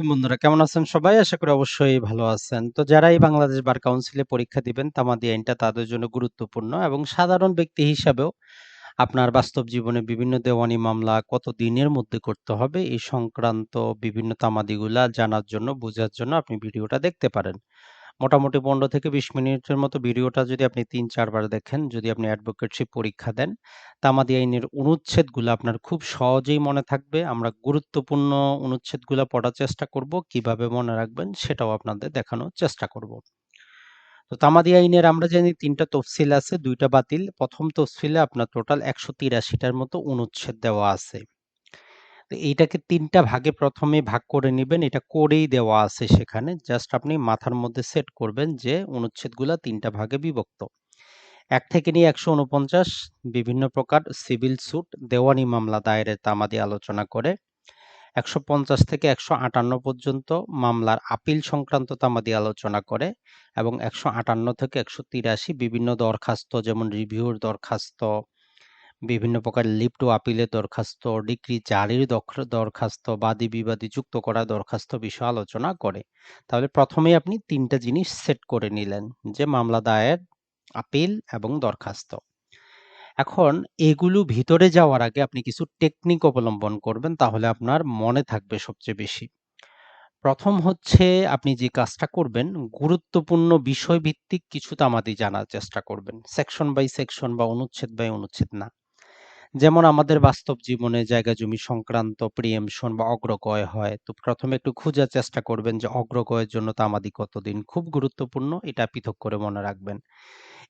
আলাইকুম বন্ধুরা, কেমন আছেন সবাই? আশা করি অবশ্যই ভালো আছেন। তো যারাই বাংলাদেশ বার কাউন্সিলে পরীক্ষা দিবেন তামাদি আইনটা তাদের জন্য গুরুত্বপূর্ণ এবং সাধারণ ব্যক্তি হিসাবেও আপনার বাস্তব জীবনে বিভিন্ন দেওয়ানি মামলা কত দিনের মধ্যে করতে হবে, এই সংক্রান্ত বিভিন্ন তামাদিগুলা জানার জন্য, বোঝার জন্য আপনি ভিডিওটা দেখতে পারেন। মোটামুটি পনেরো থেকে বিশ মিনিটের মতো ভিডিওটা যদি আপনি তিন, চারবার দেখেন, যদি আপনি অ্যাডভোকেটশিপ পরীক্ষা দেন তামাদি আইনের অনুচ্ছেদগুলো আপনার খুব সহজেই মনে থাকবে। আমরা গুরুত্বপূর্ণ অনুচ্ছেদগুলো পড়ার চেষ্টা করব, কীভাবে মনে রাখবেন সেটাও আপনাদের দেখানোর চেষ্টা করব। তো তামাদি আইনের আমরা জানি তিনটা তফসিল আছে, দুইটা বাতিল। প্রথম তফসিলে আপনার টোটাল একশো তিরাশিটার মতো অনুচ্ছেদ দেওয়া আছে। তো এইটাকে তিনটা ভাগে প্রথমে ভাগ করে নেবেন। এটা করেই দেওয়া আছে সেখানে। জাস্ট আপনি মাথার মধ্যে সেট করবেন যে অনুচ্ছেদগুলো তিনটা ভাগে বিভক্ত। এক থেকে নিয়ে একশো উনপঞ্চাশ বিভিন্ন প্রকার সিভিল স্যুট, দেওয়ানি মামলা দায়েরের তামাদি আলোচনা করে, একশো পঞ্চাশ থেকে একশো আটান্ন পর্যন্ত মামলার আপিল সংক্রান্ত তামাদি আলোচনা করে এবং একশো আটান্ন থেকে একশো তিরাশি বিভিন্ন দরখাস্ত, যেমন রিভিউর দরখাস্ত বিভিন্ন প্রকার লিপ্ট ও আপিলের দরখাস্ত, ডিগ্রি জারির দরখাস্ত, বাদী বিবাদী যুক্ত করা দরখাস্ত বিষয়ে আলোচনা করে। তাহলে প্রথমেই আপনি তিনটা জিনিস সেট করে নিলেন, যে মামলা দায়ের, আপিল এবং দরখাস্ত। এখন এগুলো ভিতরে যাওয়ার আগে আপনি কিছু টেকনিক অবলম্বন করবেন, তাহলে আপনার মনে থাকবে সবচেয়ে বেশি। প্রথম হচ্ছে আপনি যে কাজটা করবেন, গুরুত্বপূর্ণ বিষয় ভিত্তিক কিছু তামাদি জানার চেষ্টা করবেন। সেকশন বাই সেকশন বা অনুচ্ছেদ বাই অনুচ্ছেদ না। যেমন আমাদের বাস্তব জীবনে জায়গা জমি সংক্রান্ত প্রিয়েমশন বা অগ্রগয় হয়, তো প্রথমে একটু খোঁজার চেষ্টা করবেন যে অগ্রগয়ের জন্য তামাদি কতদিন? খুব গুরুত্বপূর্ণ, এটা পৃথক করে মনে রাখবেন।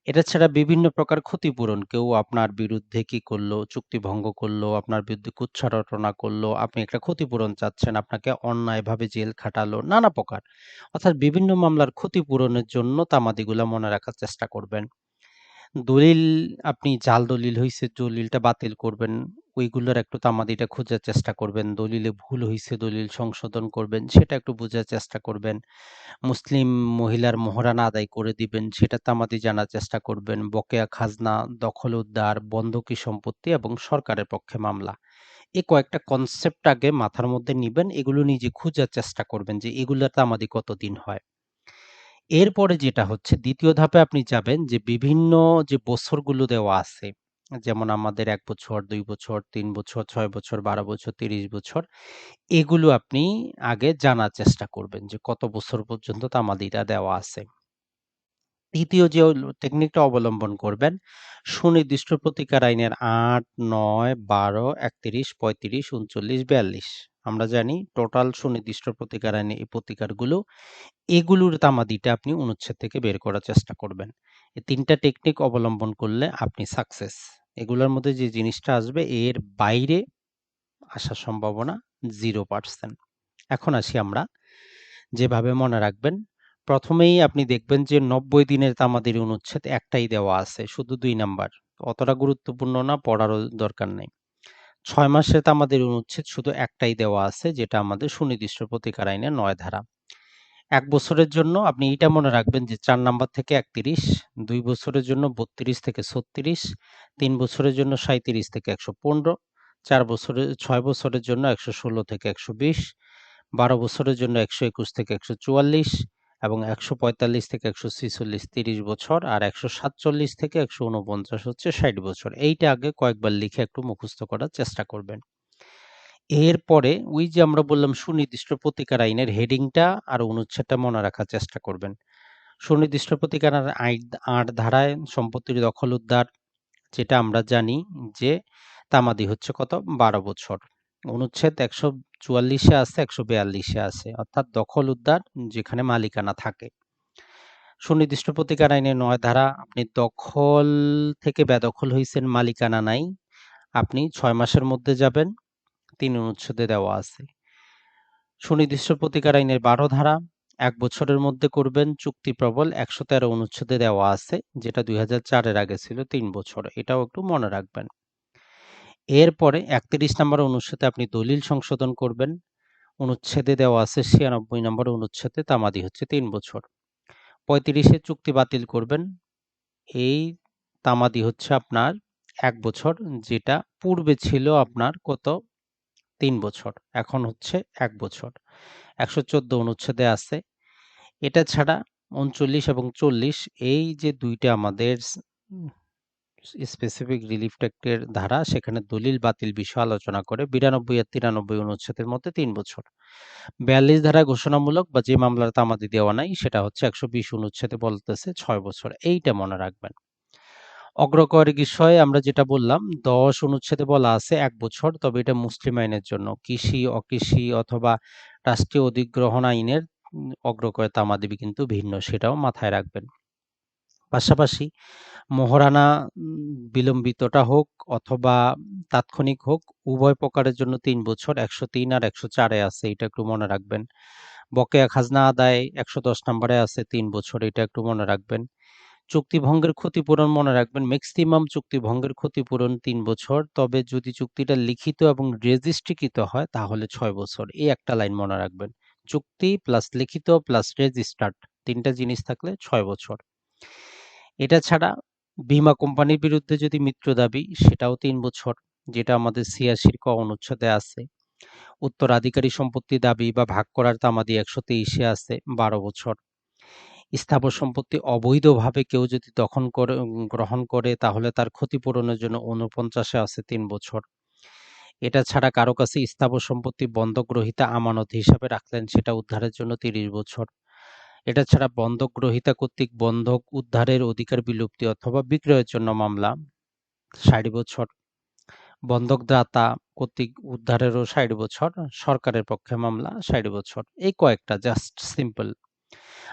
এটা ছাড়া বিভিন্ন প্রকার ক্ষতিপূরণ, কেউ আপনার বিরুদ্ধে কি করল, চুক্তি ভঙ্গ করল, আপনার বিরুদ্ধে কুচ্ছারটনা করল, আপনি একটা ক্ষতিপূরণ চাচ্ছেন, আপনাকে অন্যায়ভাবে জেল খাটালো, নানা প্রকার। অর্থাৎ বিভিন্ন মামলার ক্ষতিপূরণের জন্য তামাদিগুলা মনে রাখার চেষ্টা করবেন। দলিল আপনি জাল দলিল হইছে, দলিলটা বাতিল করবেন। ওইগুলোর একটু তামাদিটা খোঁজার চেষ্টা করবেন। দলিলে ভুল হইছে, দলিল সংশোধন করবেন, সেটা একটু বোঝার চেষ্টা করবেন। মুসলিম মহিলার মোহরানা আদায় করে দিবেন, সেটা তামাদি জানার চেষ্টা করবেন। বকেয়া খাজনা, দখল উদ্ধার, বন্ধকি সম্পত্তি এবং সরকারের পক্ষে মামলা। এই কয়েকটা কনসেপ্ট আগে মাথার মধ্যে নিবেন, এগুলো নিজে খোঁজার চেষ্টা করবেন যে এগুলোর তামাদি কতদিন হয়। এরপরে যেটা হচ্ছে, দ্বিতীয় ধাপে আপনি যাবেন যে, বিভিন্ন যে, বছরগুলো দেওয়া আছে, যেমন আমাদের এক বছর, দুই বছর, তিন বছর, ছয় বছর, বারো বছর, তিরিশ বছর, এগুলো আপনি আগে জানার চেষ্টা করবেন যে, কত বছর পর্যন্ত তামাদিটা দেওয়া আছে। তৃতীয় যে টেকনিকটা অবলম্বন করবেন, সুনির্দিষ্ট প্রতিকার আইনের আট, নয়, বারো, একত্রিশ, পঁয়ত্রিশ, উনচল্লিশ, বিয়াল্লিশ। আমরা জানি টোটাল সুনির্দিষ্ট প্রতিকার আইনে এই প্রতিকারগুলো, এগুলোর তামাদিটা আপনি অনুচ্ছেদ থেকে বের করার চেষ্টা করবেন। এই তিনটা টেকনিক অবলম্বন করলে আপনি সাকসেস এগুলোর মধ্যে যে জিনিসটা আসবে, এর বাইরে আসার সম্ভাবনা জিরো পার্সেন্ট এখন আসি আমরা, যেভাবে মনে রাখবেন, প্রথমেই আপনি দেখবেন যে নব্বই দিনের তামাদির অনুচ্ছেদ একটাই দেওয়া আছে, শুধু দুই নাম্বার। অতটা গুরুত্বপূর্ণ না, পড়ারও দরকার নেই। ছয় মাসের তামাদির অনুচ্ছেদ শুধু একটাই দেওয়া আছে, যেটা আমাদের সুনির্দিষ্ট প্রতিকার আইনের নয় ধারা। এক বছরের জন্য আপনি এটা মনে রাখবেন যে চার নাম্বার থেকে একত্রিশ, দুই বছরের জন্য বত্রিশ থেকে ছত্রিশ, তিন বছরের জন্য সাঁত্রিশ থেকে একশো পনেরো, চার বছরের ছয় বছরের জন্য একশো ষোলো থেকে একশো বিশ, বারো বছরের জন্য একশো একুশ থেকে একশো চুয়াল্লিশ এবং একশো পঁয়তাল্লিশ থেকে একশো ছিচল্লিশ তিরিশ বছর আর একশো সাতচল্লিশ থেকে একশো উনপঞ্চাশ হচ্ছে ষাট বছর। এইটা আগে কয়েকবার লিখে একটু মুখস্থ করার চেষ্টা করবেন। এরপরে ওই যে আমরা বললাম সুনির্দিষ্ট প্রতিকার আইনের হেডিংটা আর অনুচ্ছেদটা মনে রাখার চেষ্টা করবেন। সুনির্দিষ্ট প্রতিকার আইন আট ধারায় সম্পত্তির দখল উদ্ধার, যেটা আমরা জানি যে তামাদি হচ্ছে কত? বারো বছর। অনুচ্ছেদ একশো চুয়াল্লিশে আছে, একশো বিয়াল্লিশে আছে। অর্থাৎ দখল উদ্ধার যেখানে মালিকানা থাকে। সুনির্দিষ্ট প্রতিকার আইনের নয় ধারা, আপনি দখল থেকে বেদখল হয়েছেন মালিকানা নাই, আপনি ছয় মাসের মধ্যে যাবেন, তিন অনুচ্ছেদে দেওয়া আছে। সুনির্দিষ্ট প্রতিকার আইনের বারো ধারা, এক বছরের মধ্যে করবেন, চুক্তি প্রবল, একশো তেরো অনুচ্ছেদে দেওয়া আছে, যেটা দুই হাজার চারের আগে ছিল, তিন বছর। এটাও একটু মনে রাখবেন। এরপরে একত্রিশ নম্বর অনুচ্ছেদে আপনি দলিল সংশোধন করবেন। অনুচ্ছেদে দেওয়া আছে ছিয়ানব্বই নম্বর অনুচ্ছেদে তামাদি হচ্ছে তিন বছর। পঁয়ত্রিশে চুক্তি বাতিল করবেন। এই তামাদি হচ্ছে আপনার এক বছর, যেটা পূর্বে ছিল আপনার কত? তিন বছর, এখন হচ্ছে এক বছর। একশো চোদ্দ অনুচ্ছেদে আছে। এটা ছাড়া উনচল্লিশ এবং চল্লিশ, এই যে দুইটা আমাদের স্পেসিফিক রিলিফ টেক্টের ধারা সেখানে দলিল, বাতিল বিষয় আলোচনা করে বিরানব্বই আর তিরানব্বই অনুচ্ছেদের মধ্যে তিন বছর। বিয়াল্লিশ ধারা ঘোষণামূলক বা যে মামলার তামাদি দেওয়া নাই, সেটা হচ্ছে একশো বিশ অনুচ্ছেদে বলতেছে ছয় বছর। এইটা মনে রাখবেন। অগ্রকর বিষয়ে আমরা যেটা বললাম, দশ অনুচ্ছেদে বলা আছে এক বছর, তবে এটা মুসলিম আইনের জন্য। কৃষি, অকৃষি অথবা রাষ্ট্রীয় অধিগ্রহণ আইনের অগ্রকর তামাদিবি কিন্তু ভিন্ন, সেটাও মাথায় রাখবেন। পাশাপাশি মহারানা বিলম্বিতটা হোক অথবা তাৎক্ষণিক হোক, উভয় প্রকারের জন্য তিন বছর, একশো তিন আর একশো চারে আছে, এটা একটু মনে রাখবেন। বকেয়া খাজনা আদায় একশো দশ নম্বরে আছে, তিন বছর, এটা একটু মনে রাখবেন। চুক্তিভঙ্গের ক্ষতিপূরণ মনে রাখবেন ম্যাক্সিমাম চুক্তিভঙ্গের ক্ষতিপূরণ তিন বছর, তবে যদি চুক্তিটা লিখিত এবং রেজিস্ট্রিকৃত হয়, তাহলে ছয় বছর, এই একটা লাইন মনে রাখবেন। চুক্তি প্লাস লিখিত প্লাস রেজিস্টার্ড তিনটা জিনিস থাকলে ছয় বছর। এটা ছাড়া বিমা কোম্পানির বিরুদ্ধে যদি মিত্র দাবি, সেটাও তিন বছর, যেটা আমাদের ছিয়াশির ক অনুচ্ছেদে আছে। উত্তরাধিকারী সম্পত্তি দাবি বা ভাগ করার তামাদি একশো তেইশে আছে, বারো বছর। স্থাবর সম্পত্তি অবৈধভাবে কেউ যদি দখল করে, গ্রহণ করে, তাহলে তার ক্ষতিপূরণের জন্য উনপঞ্চাশে আছে তিন বছর। এটা ছাড়া কারও কাছে স্থাবর সম্পত্তি বন্ধক গ্রহিতা আমানত হিসাবে রাখলেন, সেটা উদ্ধারের জন্য তিরিশ বছর। এটা ছাড়া বন্ধক গ্রহিতা কর্তৃক বন্ধক উদ্ধারের অধিকার বিলুপ্তি অথবা বিক্রয়ের জন্য মামলা। ষাট বছর। বন্ধক দাতা কর্তৃক উদ্ধারেরও ষাট বছর। সরকারের পক্ষে মামলা, ষাট বছর। এই কয়েকটা, জাস্ট সিম্পল।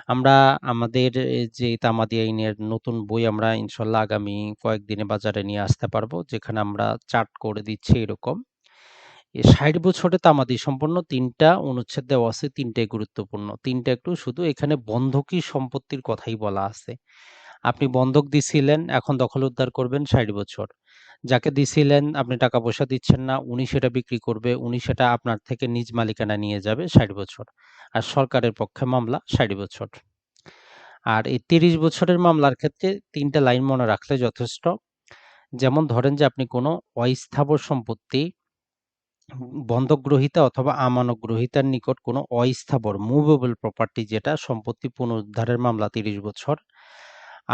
আমরা আমাদের যে তামাদি আইনের নতুন বই আমরা ইনশাল্লাহ আগামী কয়েকদিনে বাজারে নিয়ে আসতে পারব, যেখানে আমরা চার্ট করে দিচ্ছি এরকম। ষাট বছরে তামাদি সম্পন্ন তিনটা অনুচ্ছেদ দেওয়া আছে, তিনটাই গুরুত্বপূর্ণ। তিনটা একটু শুধু এখানে বন্ধকি সম্পত্তির কথাই বলা আছে। আপনি বন্ধক দিছিলেন, এখন দখল উদ্ধার করবেন ষাট বছর। যাকে দিছিলেন, আপনি টাকা পয়সা দিচ্ছেন না, উনি সেটা বিক্রি করবে, উনি সেটা আপনার থেকে নিজ মালিকানা নিয়ে যাবে ষাট বছর। আর সরকারের পক্ষে মামলা ষাট বছর। আর এই তিরিশ বছরের মামলার ক্ষেত্রে তিনটা লাইন মনে রাখলে যথেষ্ট। যেমন ধরেন যে আপনি কোনো অস্থাবর সম্পত্তি বন্ধক গ্রহিতা অথবা আমানত গ্রহিতার নিকট কোনো অস্থাবর মুভেবল প্রপার্টি যেটা সম্পত্তি পুনরুদ্ধারের মামলা তিরিশ বছর।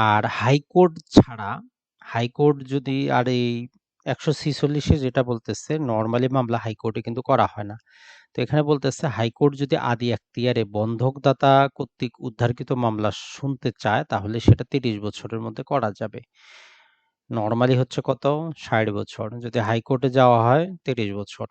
আর হাইকোর্ট ছাড়া হাইকোর্ট যদি আর এই একশো ছিচল্লিশে যেটা বলতেছে নর্মালি মামলা হাইকোর্টে কিন্তু করা হয় না। তো এখানে বলতেছে হাইকোর্ট যদি আদি এখতিয়ারে বন্ধকদাতা কর্তৃক উদ্ধারকৃত মামলা শুনতে চায়, তাহলে সেটা তিরিশ বছরের মধ্যে করা যাবে। নর্মালি হচ্ছে কত? ষাট বছর। যদি হাইকোর্টে যাওয়া হয়, তিরিশ বছর।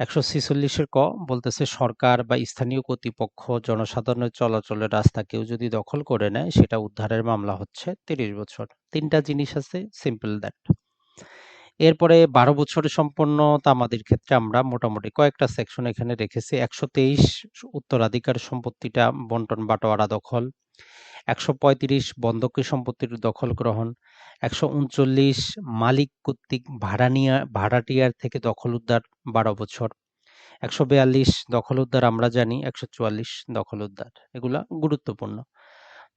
একশো ছিচল্লিশের ক বলতেছে, সরকার বা স্থানীয় কর্তৃপক্ষ জনসাধারণের চলাচলের রাস্তা কেউ যদি দখল করে নেয়, সেটা উদ্ধারের মামলা হচ্ছে তিরিশ বছর। তিনটা জিনিস আছে সিম্পল দ্যাট এরপরে বারো বছরের সম্পন্ন তামাদির ক্ষেত্রে আমরা মোটামুটি কয়েকটা সেকশন এখানে রেখেছি। একশো তেইশ উত্তরাধিকার সম্পত্তিটা বন্টন বাটোয়ারা দখল, একশো পঁয়ত্রিশ বন্ধকি সম্পত্তির দখল গ্রহণ, একশো উনচল্লিশ মালিক কর্তৃক ভাড়ানিয়া ভাড়াটিয়ার থেকে দখল উদ্ধার বারো বছর, একশো বিয়াল্লিশ দখল উদ্ধার আমরা জানি, একশো চুয়াল্লিশ দখল উদ্ধার। এগুলা গুরুত্বপূর্ণ।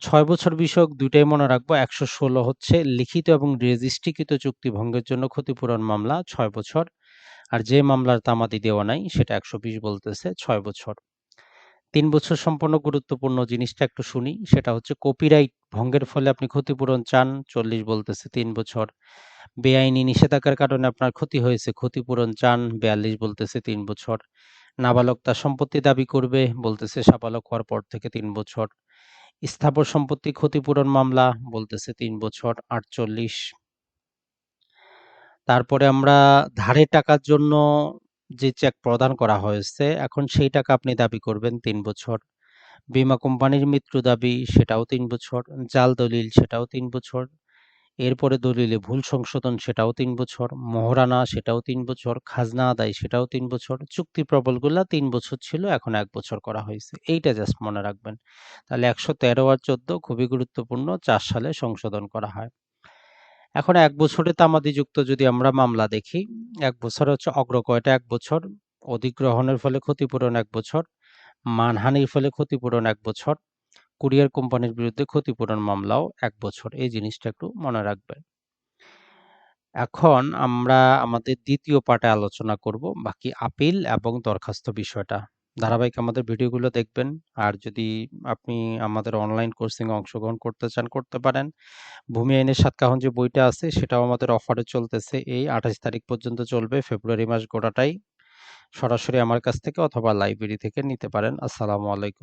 ছয় বছর বিষয়ক দুইটাই মনে রাখব। একশো ষোলো হচ্ছে লিখিত এবং রেজিস্ট্রিকৃত চুক্তি ভঙ্গের জন্য ক্ষতিপূরণ মামলা ছয় বছর। আর যে মামলার তামাদি দেওয়া নাই, সেটা একশো বিশ বলতেছে, ছয় বছর। তিন বছর সম্পন্ন গুরুত্বপূর্ণ জিনিসটা একটু শুনি, সেটা হচ্ছে কপিরাইট ভঙ্গের ফলে আপনি ক্ষতিপূরণ চান, চল্লিশ বলতেছে তিন বছর। বেআইনি নিষেধাজ্ঞার কারণে আপনার ক্ষতি হয়েছে, ক্ষতিপূরণ চান, বিয়াল্লিশ বলতেছে তিন বছর। নাবালক তার সম্পত্তি দাবি করবে, বলতেছে সাবালক হওয়ার পর থেকে তিন বছর। স্থাবর সম্পত্তি ক্ষতিপূরণ মামলা বলতেছে তিন বছর আটচল্লিশ। তারপরে আমরা ধারে টাকার জন্য যে চেক প্রদান করা হয়েছে, এখন সেই টাকা আপনি দাবি করবেন তিন বছর। বিমা কোম্পানির মৃত্যু দাবি সেটাও তিন বছর, জাল দলিল সেটাও তিন বছর। এরপরে দলিলে ভুল সংশোধন, সেটাও তিন বছর। মহরানা সেটাও তিন বছর। খাজনা আদায়, সেটাও তিন বছর। চুক্তি প্রবলগুলা তিন বছর ছিল, এখন এক বছর করা হয়েছে। এইটা জাস্ট মনে রাখবেন। তাহলে একশো তেরো আর চোদ্দ খুবই গুরুত্বপূর্ণ, চার সালে সংশোধন করা হয়। এখন এক বছরে তামাদিযুক্ত যদি আমরা মামলা দেখি, এক বছর হচ্ছে অগ্রকয়টা এক বছর। অধিগ্রহণের ফলে ক্ষতিপূরণ এক বছর। মানহানির ফলে ক্ষতিপূরণ এক বছর। কুরিয়ার কোম্পানির বিরুদ্ধে ক্ষতিপূরণ মামলাও এক বছর এই জিনিসটা একটু মনে রাখবেন এখন আমরা আমাদের দ্বিতীয় পার্টে আলোচনা করব, বাকি আপিল এবং দরখাস্ত বিষয়টা। ধারাবাহিক আমাদের ভিডিওগুলো দেখবেন। আর যদি আপনি আমাদের অনলাইন কোর্সিং অংশগ্রহণ করতে চান, করতে পারেন। ভূমি আইনের ৭ কাহন যে বইটা আছে, সেটাও আমাদের অফারে চলতেছে। এই ২৮ তারিখ পর্যন্ত চলবে, ফেব্রুয়ারি মাস গোটাটাই। সরাসরি আমার কাছ থেকে অথবা লাইব্রেরি থেকে নিতে পারেন। আসসালামু আলাইকুম।